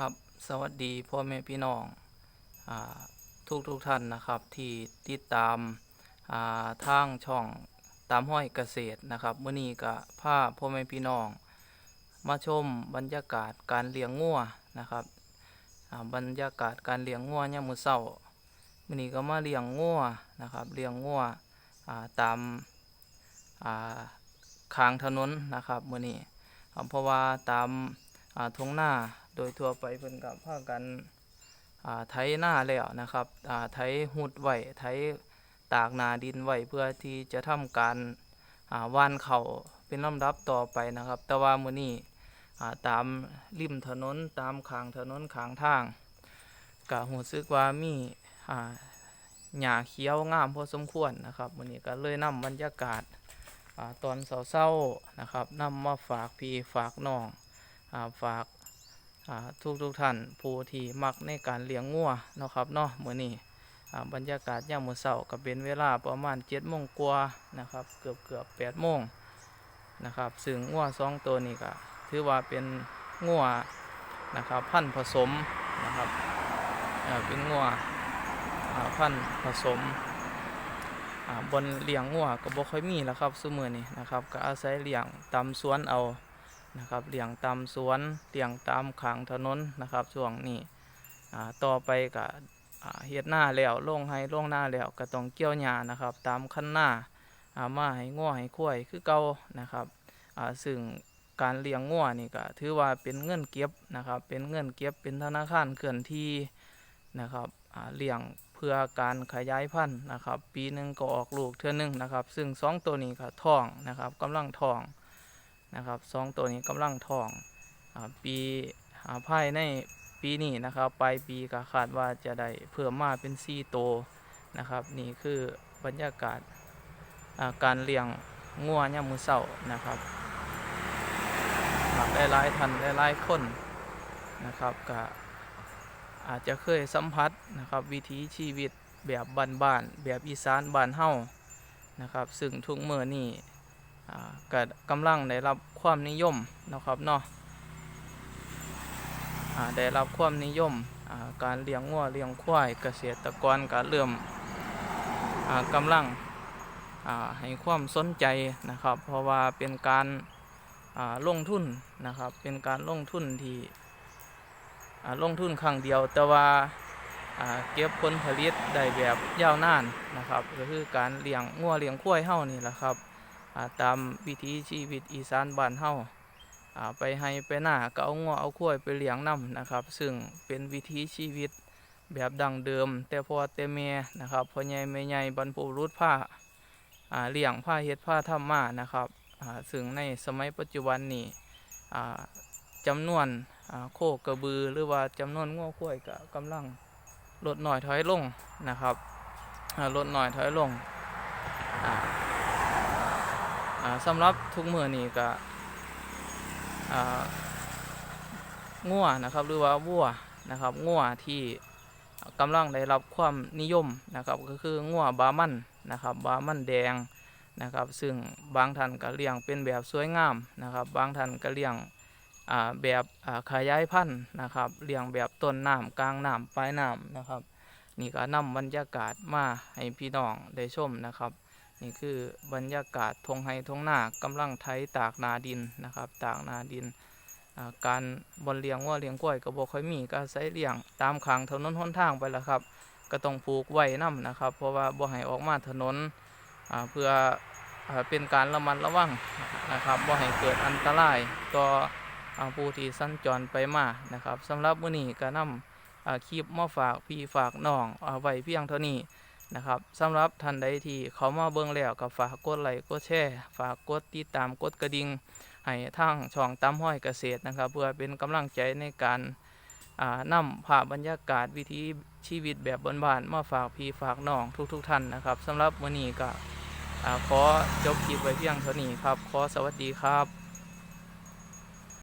ครับสวัสดีพ่อแม่พี่น้องอทุกทุกท่านนะครับที่ติดตามอ่าทางช่องตามห้อยเกษตรนะครับเมื่อนี้ก็พาพ่อแม่พี่น้อง มาชมบรรยากาศการเลี้ยงงัวนะครับบรรยากาศการเลี้ยงงัวยามมื้อเช้ามื่อนี้ก็มาเลี้ยงงัวนะครับเลี้ยงงัวาตามอ่าข้างถนนนะครับมื่อนี้เพราะว่าตามาทงหน้า โดยทั่วไปเพิ่นกับพากันอ่าไถหน้าแล้วนะครับอ่าไถหุดไว้ไถตากนาดินไว้เพื่อที่จะทำการอ่าว่านเขาเป็นลำดับต่อไปนะครับ แต่ว่ามื้อนี้อ่าตามริมถนนตามข้างถนนข้างทางก็รู้สึกว่ามีอ่าหญ้าเขียวงามพอสมควรนะครับมื้อนี้ก็เลยนำบรรยากาศอ่าตอนเช้าๆนะครับนำมาฝากพี่ฝากน้องอ่าฝาก ทุกทุกท่านผู้ที่มักในการเลี้ยงงัวนะครับเนาะมื้อนี้อ่บรรยากาศย่ามมื้อเช้าก็เป็นเวลาประมาณ7โมงกว่านะครับเกือบเกือบ8โมงนะครับซึ่งงัวสองตัวนี้ก็ถือว่าเป็นงัวนะครับพันผสมนะครับเป็นงัวพันผสมบนเลี้ยงงัวก็บ่ค่อยมีแล้วครับซุมื้อนี้นะครับก็อาศัยเลี้ยงตามสวนเอา นะครับเลี้ยงตามสวนเลี้ยงตามขางถนนนะครับช่วงนี้ต่อไปก็อ่าเฮ็ดหน้าแล้วลงให้ลงหน้าแล้วก็ต้องเกี่ยวหญ้านะครับ ตามคันหน้าามาให้ง้อให้ข้ยคือเก่านะครับซึ่งการเลี้ยงง้อนี่ก็ถือว่าเป็นเงินเก็บนะครับ เป็นเงินเก็บเป็นธนาคารเคลื่อนที่นะครับเลี้ยงเพื่อการขยายพันธุ์นะครับ ปีหนึ่งก็ออกลูกเทื่อหนึงนะครับ ซึ่งสองตัวนี้ก็ท้องนะครับกำลังท้อง นะครับสองตัวนี้กำลังทองอปีอ่าภายในปีนี้นะครับปลายปีก็คาดว่าจะได้เพิ่มมาเป็นสี่ตัวนะครับ นี่คือบรรยากาศาการเลี้ยงงัวยามือเสานะครับหลายๆท่านหลายๆคนนะครับก็อาจจะเคยสัมผัสนะครับวิถีชีวิตแบบบ้านๆแบบอีสานบ้านเฮานะครับ ซึ่งทุกเมื่อนี่ก็กำลังได้รับ ความนิยมนะครับเนาะได้รับความนิยมการเลี้ยงวัวเลี้ยงควายเกษตรกรก็เริ่มอ่ากำลังให้ความสนใจนะครับ เพราะว่าเป็นการอ่าลงทุนนะครับ เป็นการลงทุนที่อ่าลงทุนครั้งเดียว แต่ว่าเก็บผลผลิตได้แบบยาวนานนะครับ ก็คือการเลี้ยงงัวเลี้ยงควายเฮานี่แหละครับ ตามวิถีชีวิตอีสานบ้านเฮาไปให้ไปหน้าก็เอางัวเอาควายไปเลี้ยงนํนะครับ ซึ่งเป็นวิถีชีวิตแบบดั้งเดิม แต่พอแต่แม่นะครับพ่อใหญ่แม่ใหญ่บรรพบุรุษผ้าเลี้ยงผ้าเฮ็ดผ้าทำมานะครับซึ่งในสมัยปัจจุบันนี้อ่าจำนวนโคกระบือหรือว่าจำนวนงัวควยก็กำลังลดหน้อยถอยลงนะครับลดหน้อยถอยลง สำหรับทุกมือนี่ก็อ่างัวนะครับ หรือว่าวัวนะครับงัวที่กำลังได้รับความนิยมนะครับ ก็คืองัวบามันนะครับบามันแดงนะครับ ซึ่งบางท่านก็เลี้ยงเป็นแบบสวยงามนะครับ บางท่านก็เลี้ยงแบบอ่าขยายพันธุ์นะครับเลี้ยงแบบต้นน้ำกลางน้ำปลายน้ำนะครับ นี่ก็นำบรรยากาศมาให้พี่น้องได้ชมนะครับ นี่คือบรรยากาศทงไฮทงหน้ากำลังไถตากนาดินนะครับ ตากนาดิน การบนเลี้ยงว่าเลี้ยงกล้วยก็บ่ค่อยมีก็ใช้เลี้ยงตามขางถนนหนทางไปแล้วครับ ก็ต้องปลูกไว้นํนะครับ เพราะว่าบ่ให้ออกมาถนนเพื่ออเป็นการระมัดระวังนะครับบ่ให้เกิดอันตรายต่อผู้ที่สัญจรไปมานะครับสำหรับมื้อนี้ก็นำอ่าคลิปมาฝากพี่ฝากน้องอไว้เพียงเท่านี้ นะครับสำหรับท่านใดที่เขามาเบิ่งแล้วก็ฝากกดไลค์กดแชร์ฝากกดติดตามกดกระดิ่งให้ทางช่องตามห้อยเกษตรนะครับ เพื่อเป็นกำลังใจในการอ่านำภาพบรรยากาศวิถีชีวิตแบบบ้านๆมาฝากพี่ฝากน้องทุกๆทท่านนะครับสำหรับวันนี้ก็ขอจบคลิปไว้เพียงเท่านี้ครับ ขอสวัสดีครับ